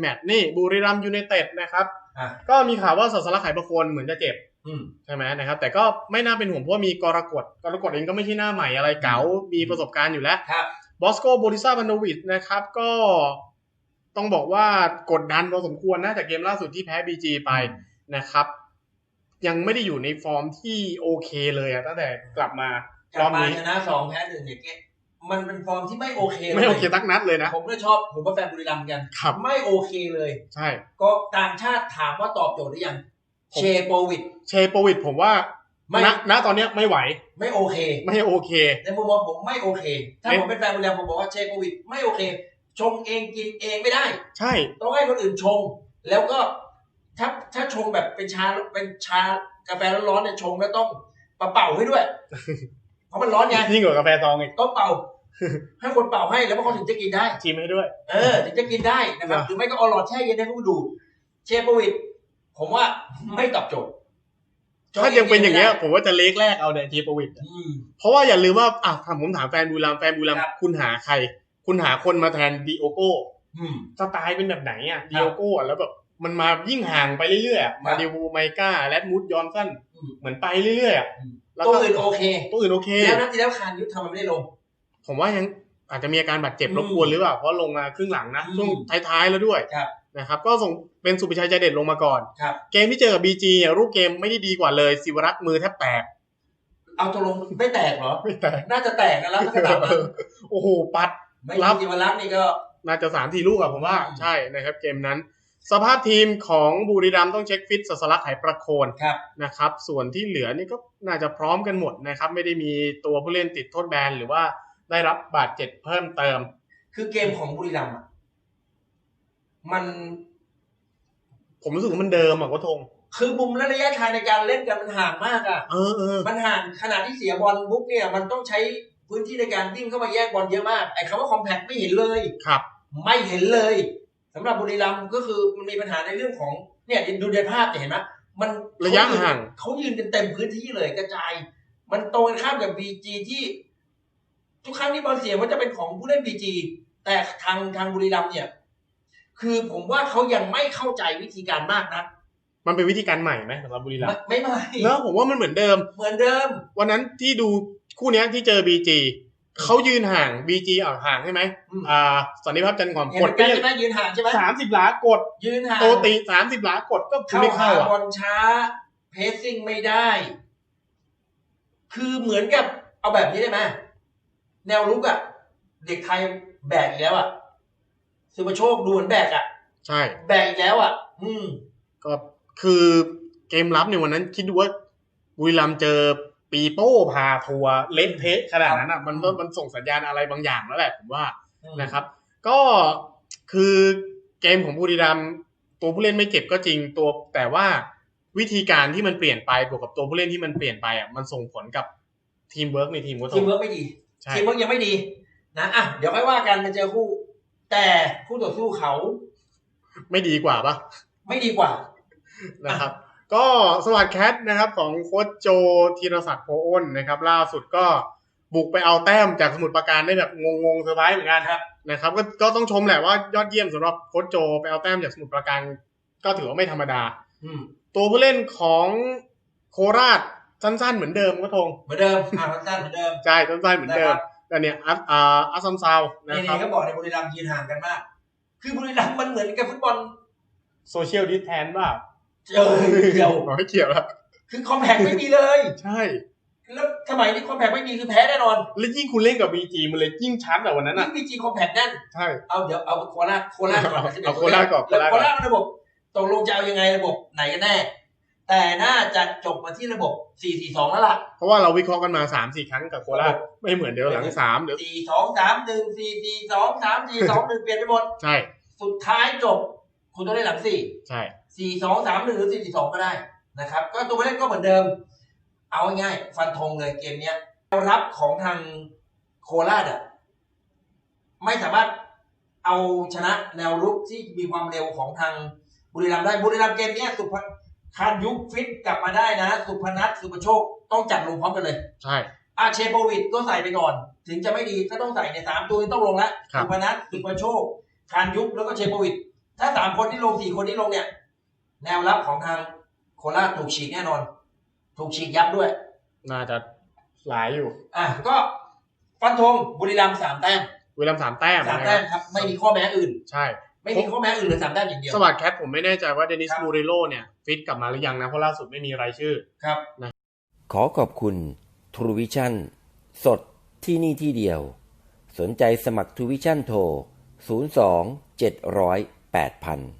แมตช์นี่บุรีรัมย์ยูไนเต็ดนะครับ อะก็มีข่าวว่าสัสลักไขประโคนเหมือนจะเจ็บ อืม ใช่ไหมนะครับ แต่ก็ไม่น่าเป็นห่วงเพราะว่ามีกรกฎกรกฎเองก็ไม่ใช่หน้าใหม่อะไรเก๋ามีประสบการณ์อยู่แล้ว ครับ บอสโกโบริซาบานโนวิชนะครับก็ต้องบอกว่ากดดันพอสมควรนะจากเกมล่าสุดที่แพ้บีจีไปนะครับ ยังไม่ได้อยู่ในฟอร์มที่โอเคเลยอะตั้งแต่กลับมากรลัอบบมานี้ชนะสองแพ้หนึ่งเนี่ยเกม มันเป็นฟอร์มที่ไม่โอเคลยไม่โอเคตักนัดเลยนะ ผมก็ชอบผมก็แฟนบุรีรัมย์เหมือนกันครับไม่โอเคเลย ใช่ ก็ต่างชาติถามว่าตอบโจทย์หรือยังผมเชโปวิดเชโปวิดผมว่าไม่ณณตอนเนี้ยไม่ไหว ไม่โอเค ไม่โอเค ในมุมมองผมไม่โอเค ถ้าเอ๊ะผมเป็นแฟนบุรีรัมย์ผมบอกว่าเชโปวิดไม่โอเค ชงเองกินเองไม่ได้ ใช่ ต้องให้คนอื่นชง แล้วก็ถ้าถ้าชงแบบเป็นชาเป็นชากาแฟร้อนๆเนี่ยชงแล้วต้องมาเป่าให้ด้วย เพราะมันร้อนไงยิ่งกว่ากาแฟซองอีกต้องเป่าให้คนเป่าให้แล้วเขาถึงจะกินได้ชิมให้ด้วย เออถึงจะกินได้นะครับนะหรือไม่ก็เอาหลอดแช่เย็นให้เขาดูดเชฟโปวิดผมว่าไม่ตอบโจทย์ถ้ายังเป็นอย่างเงี้ย ผมว่าจะเล็กแรกเอาเนี่ยเชโปวิดอืมเพราะว่าอย่าลืมว่าอะถามผมถามแฟนบูรัมย์แฟนบูรัมย์ครับคุณหาใคร คุณหาคนมาแทนดิโอโก้อืมสไตล์เป็นแบบไหนอะคดิรับโอโก้อะแล้วแบบมันมายิ่งห่างไปเรื่อยๆอะมาดิวูไมก้าแรดมูดยอนสันอืมเหมือนไปเรื่อยๆอะอืมแล้ว ตัวก็อื่นโอเคตัวอื่นโอเค แล้วนัดที่แล้วคานยุทธทำไมไม่ได้ลง ผมว่ายังอาจจะมีอาการบาดเจ็บอืมรบกวนหรือเปล่าเพราะลงมาครึ่งหลังนะอืมช่วงท้ายๆแล้วด้วยครับนะครับก็ส่งเป็นสุปิชัยใจเด็ดลงมาก่อนครับเกมที่เจอกับบีจีเนี่ยรูปเกมไม่ได้ดีกว่าเลยสิวรักษ์มือแทบแตก เอาตกลงไม่แตกเหรอไม่แตกน่าจะแตกนะแล้วก็ตัดมาโอ้โหปัดไม่รับมีจิวรักษ์นี่ก็น่าจะสามทีลูกอะผมว่าอืมใช่นะครับเกมนั้น สภาพทีมของบุรีรัมย์ต้องเช็คฟิตสัสลักไหประโคนครับนะครับ ส่วนที่เหลือนี่ก็น่าจะพร้อมกันหมดนะครับ ไม่ได้มีตัวผู้เล่นติดโทษแบนหรือว่าได้รับบาดเจ็บเพิ่มเติม คือเกมของบุรีรัมย์อะมัน ผมรู้สึกว่ามันเดิมอะก็ทงคือมุมและระยะทางในการเล่นกันมันห่างมากอะเออเออมันห่างขนาดที่เสียบอลบุ๊กเนี่ย มันต้องใช้พื้นที่ในการวิ่งเข้ามาแยกบอลเยอะมากไอ้คำว่าคอมแพคไม่เห็นเลยครับ ไม่เห็นเลย สำหรับบุรีรัมย์ก็คือมันมีปัญหาในเรื่องของเนี่ยดูในภาพจะเห็นไหมมันระยะห่างเขายืนกันเต็มพื้นที่เลยกระจาย มันตรงกันข้ามกับบีจีที่ ทุกครั้งที่บอลเสียมันจะเป็นของผู้เล่นบีจีแต่ทางทางบุรีรัมย์เนี่ย คือผมว่าเขายังไม่เข้าใจวิธีการมากนะมันเป็นวิธีการใหม่ไหมสำหรับบุรีรัมไม่ย์ไม่ไม่แล้วผมว่ามันเหมือนเดิม เหมือนเดิม วันนั้นที่ดูคู่เนี้ยที่เจอบีจี เขายืนห่างบีจีอะห่างใช่ไหมอืมอ่าสันนิภาพจันทร์ความเห็นกเหดมือนไปกันใช่ไหมยืนห่างใช่ไหมสามสิบหลากด ยืนห่างโตตีสามสิบหลากดก็เข้าไม่หาเข้าอะบอลช้า เพสซิ่งไม่ได้ คือเหมือนกับเอาแบบนี้ได้ไหมแนวลุกอะเด็กไทยแบกอีกแล้วอะสุประโชคดูเหมือนแบกอะใช่ แบกอีกแล้วอะอืมก็คือเกมรับในวันนั้นคิดดูว่าบุรีรัมย์เจอ ปีโป้พาทัวร์เละเทะขนาดนั้นอะมันก็มันส่งสัญญาณอะไรบางอย่างแล้วแหละผมว่านะครับ ก็คือเกมของบุรีรัมย์ตัวผู้เล่นไม่เจ็บก็จริงตัว แต่ว่าวิธีการที่มันเปลี่ยนไปบวกกับตัวผู้เล่นที่มันเปลี่ยนไปอะมันส่งผลกับทีมเวิร์กในทีมก็ตทีมงเวิร์กไม่ดีใช่ทีมเวิร์กยังไม่ดีนะอะเดี๋ยวค่อยว่ากันมาเจอคู่ แต่คู่ต่อสู้เขา ไม่ดีกว่าปะไม่ดีกว่านะครับ ก็สวัสดแคทนะครับของโค้ชโจธีรศักดิ์โพอ้นนะครับ ล่าสุดก็บุกไปเอาแต้มจากสมุทรปราการได้แบบงงๆเซอร์ไพรส์เหมือนกันครับนะครับก็ก็ต้องชมแหละว่ายอดเยี่ยมสำหรับโค้ชโจไปเอาแต้มจากสมุทรปราการก็ถือว่าไม่ธรรมดาอืมตัวผู้เล่นของโคราชสั้นๆเหมือนเดิมก็ทงเหมือนเดิมอ่าสั้นๆเหมือนเดิมใช่สั้นๆเหมือนเดิมนะครับแต่เนี่ยอัสอ่าอัสซัมซาวนะนี่ครับนี่เขาบอกในบุรีรัมย์ยืนห่างกันมาก คือบุรีรัมย์มันเหมือนกับฟุตบอลโซเชียลดิสแทนว่า เออเดียวไม่เกี่ยวแล้วคือคอมแพคไม่มีเลย ใช่แล้วสมัยนี้คอมแพคไม่มีคือแพ้แน่นอน แล้วยิ่งคุณเล่นกับบีจีมันเลยยิ่งชัดแต่วันนั้นยิ่อะงมีจีคอมแพคแน่นใช่เอาเดี๋ยวเอาโคราชโคราชก่อนเอาโคราชก่อนแล้วโคโคราชก่อนราชมันระบบตกลงจะเอายังไงระบบไหนกันแน่ แต่น่าจะจบมาที่ระบบ 4-4-2 แล้วล่ะ เพราะว่าเราวิเคราะห์กันมาสามสี่ครั้งกับโคราชไม่เหมือนเดี๋ยวหลังสามเดี๋ยว 4-2-3-1 4-4-2 3-4-2-1 เปลี่ยนไปหมด ใช่ สุดท้ายจบ คุณต้องได้หลังใช่ 4 4 2 3 1หรือ4 4 2ก็ได้นะครับ ก็ตัวผู้เล่นก็เหมือนเดิม เอาง่ายๆฟันธงเลยเกมเนี้ยแนวรับของทางโคราชอะไม่สามารถเอาชนะแนวรุกที่มีความเร็วของทางบุรีรัมย์ได้บุรีรัมย์เกมเนี้ยสุพคานยุคฟิตกลับมาได้นะ สุพนัทสุพโชคต้องจัดลงพร้อมกันเลย ใช่อาเชโปวิดก็ใส่ไปก่อน ถึงจะไม่ดีก็ต้องใส่ในสามตัวนี้ต้องลงแล้วครับสุพนัทสุพโชคคานยุคแล้วก็เชโปวิดถ้าสามคนที่ลงสี่คนที่ลงเนี่ย แนวรับของทางโคราชถูกฉีกแน่นอน ถูกฉีกยับด้วย น่าจะหลายอยู่ อะก็ฟันธงบุรีรัมย์สามแต้มวิลลัมสามแต้มสามนะคแต้รับมครับ ไม่มีข้อแม้อื่น ใช่ ไม่มีข้อแม้อื่นเลยสามแต้มอย่างเดียว สวัสดแคทผมไม่แน่ใจว่าเดนิสครับมูริโลเนี่ย ฟิตกลับมาหรือยังนะ เพราะล่าสุดไม่มีรายชื่อ ครับขอขอบคุณ True Vision สดที่นี่ที่เดียว สนใจสมัคร True Vision โทร 02 700 8000